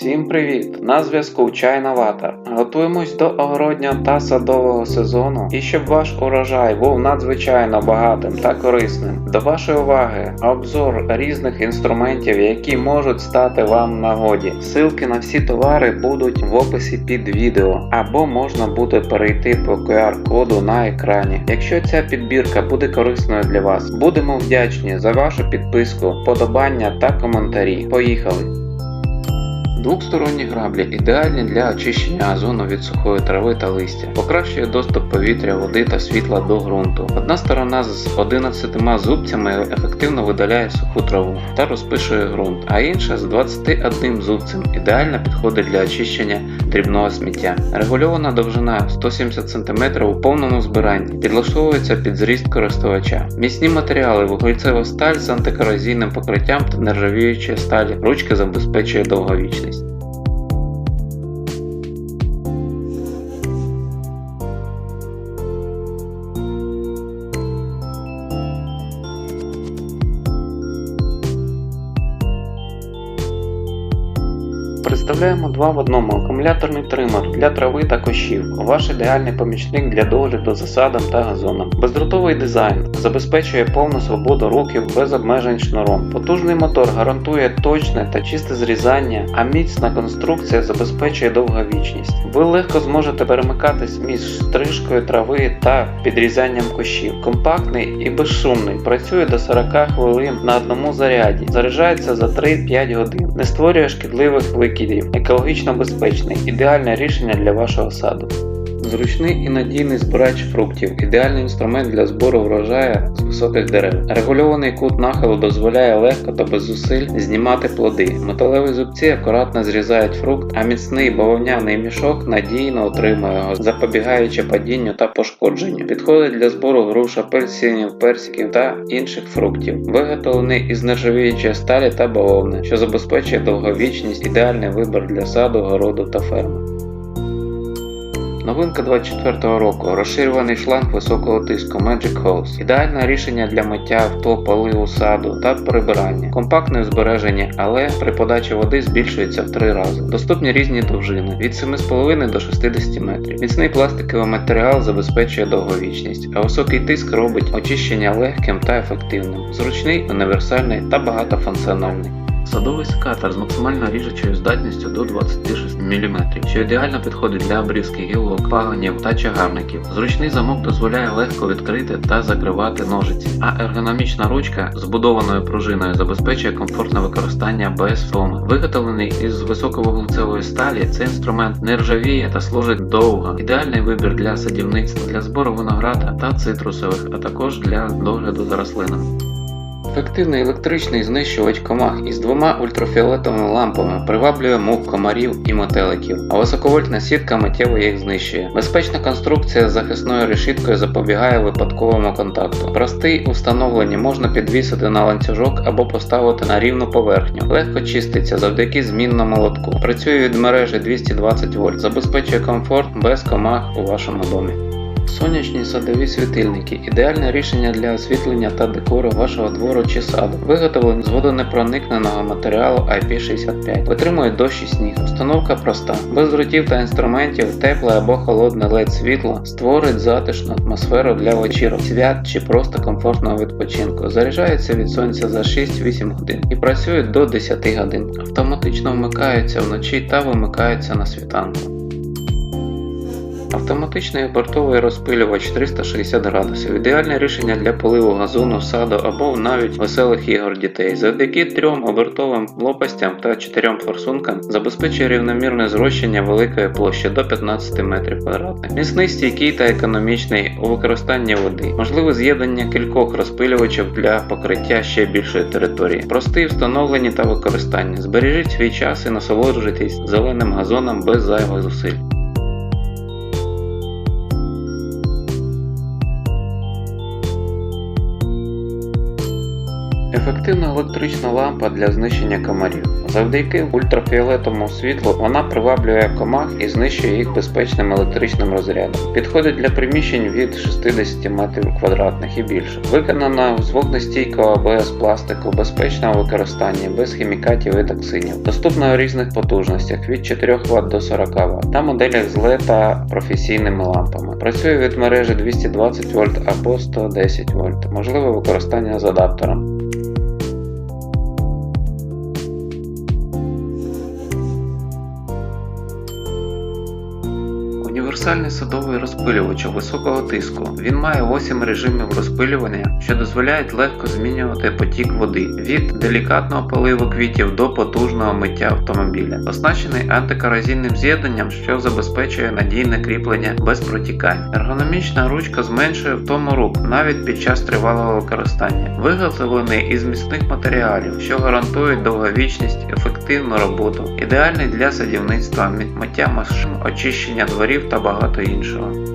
Всім привіт! На зв'язку Чайна Вата. Готуємось до огороднього та садового сезону. І щоб ваш урожай був надзвичайно багатим та корисним. До вашої уваги обзор різних інструментів, які можуть стати вам нагоді. Ссылки на всі товари будуть в описі під відео, або можна буде перейти по QR-коду на екрані. Якщо ця підбірка буде корисною для вас, будемо вдячні за вашу підписку, подобання та коментарі. Поїхали! Двохсторонні граблі ідеальні для очищення газону від сухої трави та листя, покращує доступ повітря, води та світла до ґрунту. Одна сторона з 11 зубцями ефективно видаляє суху траву та розпишує ґрунт, а інша з 21 зубцем ідеально підходить для очищення дрібного сміття. Регульована довжина 170 см у повному збиранні, підлаштовується під зріст користувача. Міцні матеріали, вуглецева сталь з антикорозійним покриттям та нержавіюча сталі. Ручка забезпечує довговічність. Представляємо два в одному. Акумуляторний тример для трави та кощів, Ваш ідеальний помічник для догляду за садом та газоном. Бездротовий дизайн забезпечує повну свободу рухів без обмежень шнуром. Потужний мотор гарантує точне та чисте зрізання, а міцна конструкція забезпечує довговічність. Ви легко зможете перемикатись між стрижкою трави та підрізанням кущів. Компактний і безшумний, працює до 40 хвилин на одному заряді, заряджається за 3-5 годин, не створює шкідливих викидів, екологічно безпечний, ідеальне рішення для вашого саду. Зручний і надійний збирач фруктів, ідеальний інструмент для збору врожаю з високих дерев. Регульований кут нахилу дозволяє легко та без зусиль знімати плоди. Металеві зубці акуратно зрізають фрукт, а міцний бавовняний мішок надійно утримує його, запобігаючи падінню та пошкодженню. Підходить для збору груш, апельсинів, персиків та інших фруктів. Виготовлений із нержавіючої сталі та бавовни, що забезпечує довговічність, ідеальний вибір для саду, городу та ферми. Новинка 24 року. Розширюваний шланг високого тиску Magic Hose. Ідеальне рішення для миття авто, поливу саду та прибирання. Компактне в збереженні, але при подачі води збільшується в 3 рази. Доступні різні довжини від 7,5 до 60 метрів. Міцний пластиковий матеріал забезпечує довговічність, а високий тиск робить очищення легким та ефективним. Зручний, універсальний та багатофункціональний. Садовий секатор з максимально ріжучою здатністю до 26 мм, що ідеально підходить для обрізки гілок, пагонів та чагарників. Зручний замок дозволяє легко відкрити та закривати ножиці, а ергономічна ручка з будованою пружиною забезпечує комфортне використання без втоми. Виготовлений із високовуглецевої сталі, цей інструмент не ржавіє та служить довго. Ідеальний вибір для садівництва, для збору винограда та цитрусових, а також для догляду за рослинами. Ефективний електричний знищувач комах із двома ультрафіолетовими лампами приваблює мух комарів і метеликів, а високовольтна сітка миттєво їх знищує. Безпечна конструкція з захисною решіткою запобігає випадковому контакту. Простий у встановленні можна підвісити на ланцюжок або поставити на рівну поверхню. Легко чиститься завдяки змінному лотку. Працює від мережі 220 вольт, забезпечує комфорт без комах у вашому домі. Сонячні садові світильники ідеальне рішення для освітлення та декору вашого двору чи саду. Виготовлені з водонепроникненого матеріалу IP65. Витримує дощ і сніг. Установка проста. Без дротів та інструментів тепле або холодне LED світло створить затишну атмосферу для вечірок, свят чи просто комфортного відпочинку. Заряджається від сонця за 6-8 годин і працює до 10 годин. Автоматично вмикаються вночі та вимикаються на світанку. Автоматичний обертовий розпилювач 360 градусів. Ідеальне рішення для поливу газону, саду або навіть веселих ігор дітей. Завдяки трьом обертовим лопастям та чотирьом форсункам забезпечує рівномірне зрощення великої площі до 15 метрів квадратних. Міцний стійкий та економічний у використанні води. Можливе з'єднання кількох розпилювачів для покриття ще більшої території. Простий встановлення та використання. Збережіть свій час і насолоджуйтесь зеленим газоном без зайвих зусиль. Ефективна електрична лампа для знищення комарів. Завдяки ультрафіолетовому світлу вона приваблює комах і знищує їх безпечним електричним розрядом. Підходить для приміщень від 60 метрів квадратних і більше. Виконана з вогнестійкого АБС пластику безпечного використання без хімікатів і токсинів. Доступна у різних потужностях від 4 Вт до 40 Вт та моделях з LED та професійними лампами. Працює від мережі 220 вольт або 110 вольт. Можливе використання з адаптером. Універсальний садовий розпилювач високого тиску. Він має 8 режимів розпилювання, що дозволяють легко змінювати потік води від делікатного поливу квітів до потужного миття автомобіля. Оснащений антикоразійним з'єднанням, що забезпечує надійне кріплення без протікань. Ергономічна ручка зменшує втому рук навіть під час тривалого використання. Виготовлений із міцних матеріалів, що гарантують довговічність, ефективну роботу. Ідеальний для садівництва, миття машин, очищення дворів та багато іншого.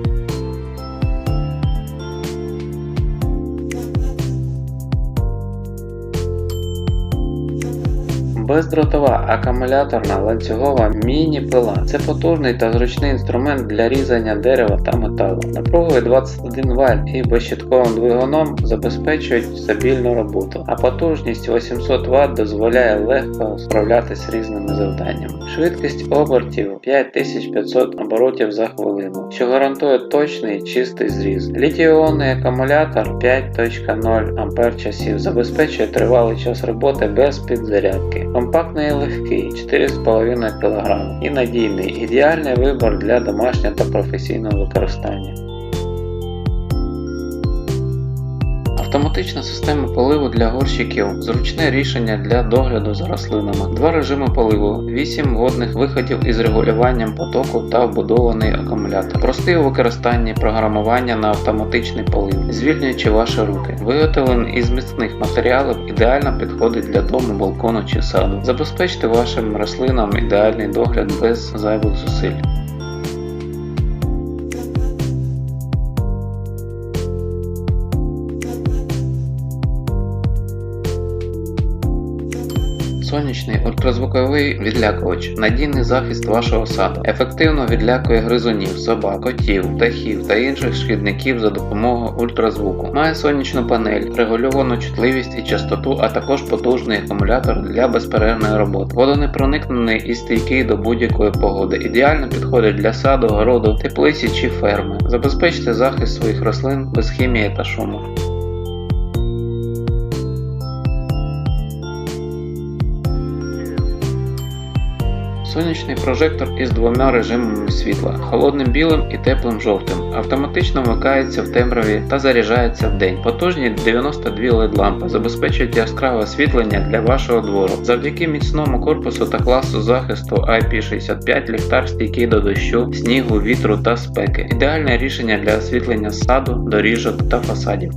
Бездротова акумуляторна ланцюгова міні-пила це потужний та зручний інструмент для різання дерева та металу. Напругою 21 вольт і безщитковим двигуном забезпечують стабільну роботу, а потужність 800 Вт дозволяє легко справлятися з різними завданнями. Швидкість обертів 5500 оборотів за хвилину, що гарантує точний чистий зріз. Літій-іонний акумулятор 5.0 Ампер часів забезпечує тривалий час роботи без підзарядки. Компактний і легкий 4,5 кг і надійний, ідеальний вибір для домашнього та професійного використання. Автоматична система поливу для горщиків зручне рішення для догляду за рослинами. Два режими поливу, 8 водних виходів із регулюванням потоку та вбудований акумулятор. Простий у використанні програмування на автоматичний полив, звільнюючи ваші руки. Виготовлений із міцних матеріалів ідеально підходить для дому, балкону чи саду. Забезпечте вашим рослинам ідеальний догляд без зайвих зусиль. Сонячний ультразвуковий відлякувач, надійний захист вашого саду, ефективно відлякує гризунів, собак, котів, птахів та інших шкідників за допомогою ультразвуку. Має сонячну панель, регульовану чутливість і частоту, а також потужний акумулятор для безперервної роботи. Водонепроникнений і стійкий до будь-якої погоди. Ідеально підходить для саду, городу, теплиці чи ферми. Забезпечте захист своїх рослин без хімії та шуму. Сонячний прожектор із двома режимами світла холодним білим і теплим жовтим. Автоматично вмикається в темряві та заряджається в день. Потужні 92 LED лампи забезпечують яскраве освітлення для вашого двору. Завдяки міцному корпусу та класу захисту IP65 ліхтар стійкий до дощу, снігу, вітру та спеки. Ідеальне рішення для освітлення саду, доріжок та фасадів.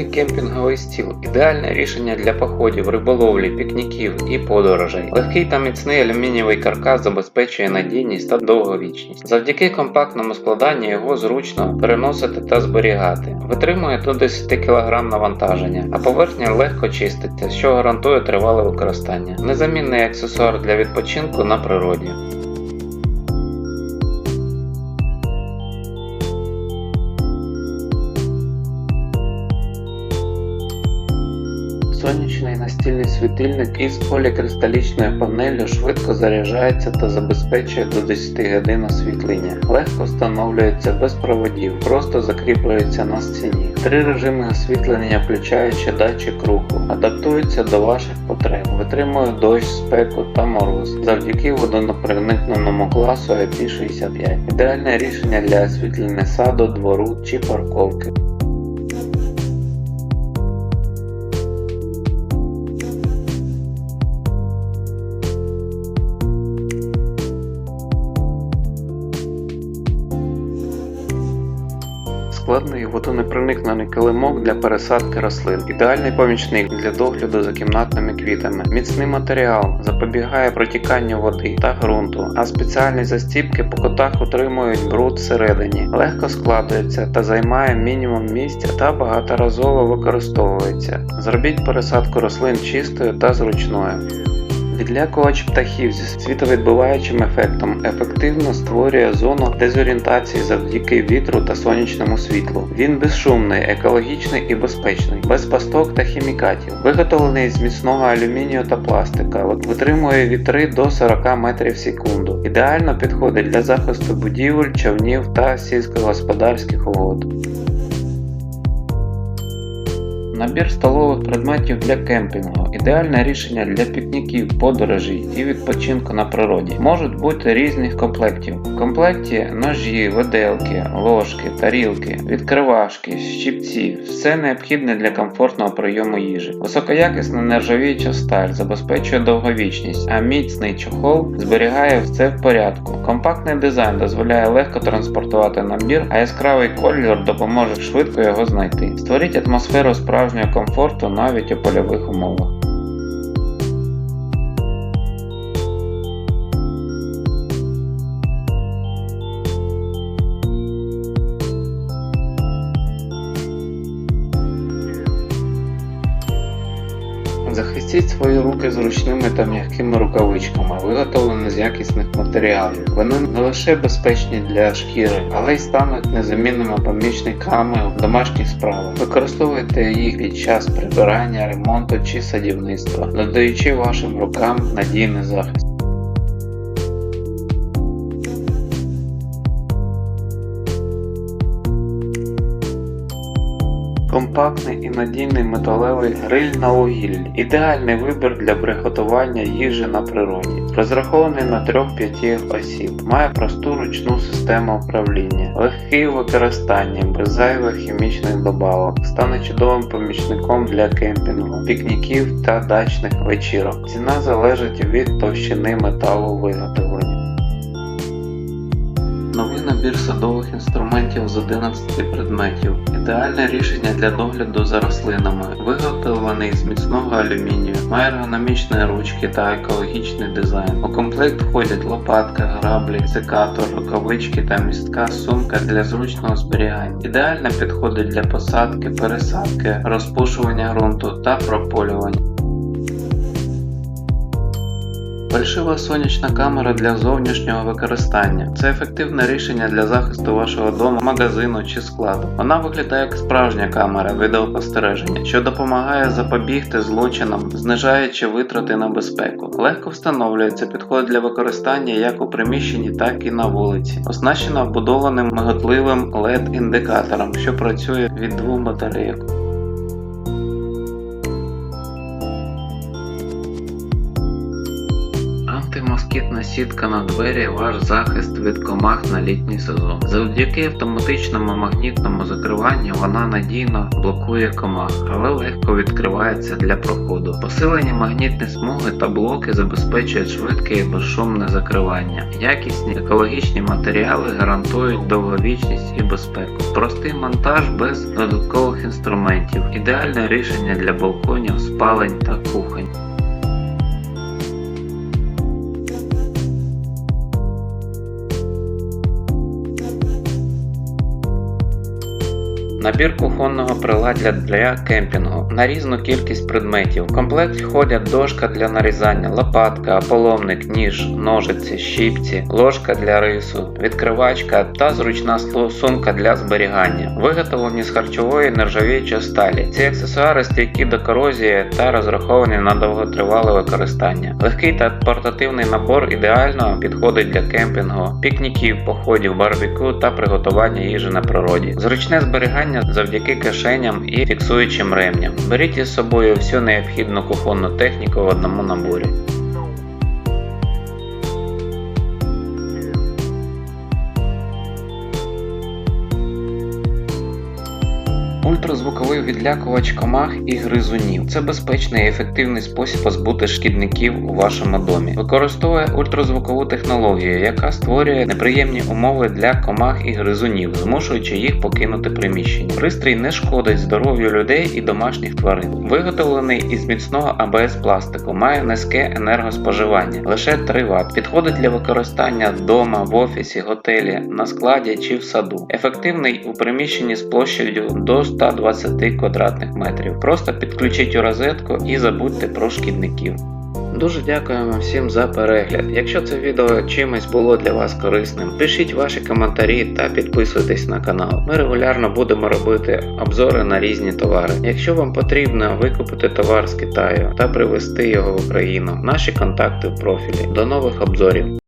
Складний кемпінговий стіл ідеальне рішення для походів, риболовлі, пікніків і подорожей. Легкий та міцний алюмінієвий каркас забезпечує надійність та довговічність. Завдяки компактному складанню його зручно переносити та зберігати. Витримує до 10 кг навантаження, а поверхня легко чиститься, що гарантує тривале використання. Незамінний аксесуар для відпочинку на природі. Сонячний настільний світильник із полікристалічною панеллю швидко заряджається та забезпечує до 10 годин освітлення. Легко встановлюється без проводів, просто закріплюється на стіні. Три режими освітлення, включаючи датчик руху, адаптуються до ваших потреб, витримує дощ, спеку та мороз завдяки водонепроникненому класу IP65. Ідеальне рішення для освітлення саду, двору чи парковки. Водонепроникнений килимок для пересадки рослин, ідеальний помічник для догляду за кімнатними квітами, міцний матеріал, запобігає протіканню води та ґрунту, а спеціальні застіпки по котах утримують бруд всередині, легко складується та займає мінімум місця та багаторазово використовується. Зробіть пересадку рослин чистою та зручною. Відлякувач птахів зі світовідбиваючим ефектом ефективно створює зону дезорієнтації завдяки вітру та сонячному світлу. Він безшумний, екологічний і безпечний, без пасток та хімікатів. Виготовлений з міцного алюмінію та пластика, витримує вітри до 40 метрів в секунду. Ідеально підходить для захисту будівель, човнів та сільськогосподарських угод. Набір столових предметів для кемпінгу ідеальне рішення для пікніків, подорожей і відпочинку на природі. Можуть бути різних комплектів. В комплекті ножі, виделки, ложки, тарілки, відкривашки, щипці все необхідне для комфортного прийому їжі. Високоякісна нержавіюча сталь забезпечує довговічність, а міцний чохол зберігає все в порядку. Компактний дизайн дозволяє легко транспортувати набір, а яскравий колір допоможе швидко його знайти. Створіть атмосферу справжнього комфорту навіть у польових умовах. Захистіть свої руки зручними та м'якими рукавичками, виготовлені з якісних матеріалів. Вони не лише безпечні для шкіри, але й стануть незамінними помічниками в домашніх справах. Використовуйте їх під час прибирання, ремонту чи садівництва, надаючи вашим рукам надійний захист. Компактний і надійний металевий гриль на вугіллі. Ідеальний вибір для приготування їжі на природі. Розрахований на 3-5 осіб. Має просту ручну систему управління, легкий у використанні, без зайвих хімічних добавок. Стане чудовим помічником для кемпінгу, пікніків та дачних вечірок. Ціна залежить від товщини металу виготовлення. Новий набір садових інструментів з 11 предметів. Ідеальне рішення для догляду за рослинами, виготовлений з міцного алюмінію, має ергономічні ручки та екологічний дизайн. У комплект входять лопатка, граблі, секатор, рукавички та містка сумка для зручного зберігання. Ідеально підходить для посадки, пересадки, розпушування ґрунту та прополювання. Фальшива сонячна камера для зовнішнього використання. Це ефективне рішення для захисту вашого дому, магазину чи складу. Вона виглядає як справжня камера відеоспостереження, що допомагає запобігти злочинам, знижаючи витрати на безпеку. Легко встановлюється, підходить для використання як у приміщенні, так і на вулиці. Оснащена вбудованим миготливим LED-індикатором, що працює від двох батарейок. Антимоскітна сітка на двері ваш захист від комах на літній сезон. Завдяки автоматичному магнітному закриванню вона надійно блокує комах, але легко відкривається для проходу. Посилені магнітні смуги та блоки забезпечують швидке і безшумне закривання. Якісні екологічні матеріали гарантують довговічність і безпеку. Простий монтаж без додаткових інструментів. Ідеальне рішення для балконів, спалень та кухонь. Набір кухонного приладдя для кемпінгу на різну кількість предметів. В комплект входять дошка для нарізання, лопатка, половник, ніж, ножиці, щіпці, ложка для рису, відкривачка та зручна сумка для зберігання, виготовлені з харчової нержавіючої сталі. Ці аксесуари стійкі до корозії та розраховані на довготривале використання. Легкий та портативний набор ідеально підходить для кемпінгу, пікніків, походів, барбекю та приготування їжі на природі. Зручне зберігання завдяки кишеням і фіксуючим ремням. Беріть із собою всю необхідну кухонну техніку в одному наборі. Ультразвуковий відлякувач комах і гризунів. Це безпечний і ефективний спосіб позбути шкідників у вашому домі. Використовує ультразвукову технологію, яка створює неприємні умови для комах і гризунів, змушуючи їх покинути приміщення. Пристрій не шкодить здоров'ю людей і домашніх тварин. Виготовлений із міцного АБС пластику, має низьке енергоспоживання, лише 3 Вт. Підходить для використання вдома, в офісі, готелі, на складі чи в саду. Ефективний у приміщенні з площадю до 120 квадратних метрів. Просто підключіть у розетку і забудьте про шкідників. Дуже дякуємо всім за перегляд. Якщо це відео чимось було для вас корисним, пишіть ваші коментарі та підписуйтесь на канал. Ми регулярно будемо робити обзори на різні товари. Якщо вам потрібно викупити товар з Китаю та привезти його в Україну, наші контакти в профілі. До нових обзорів!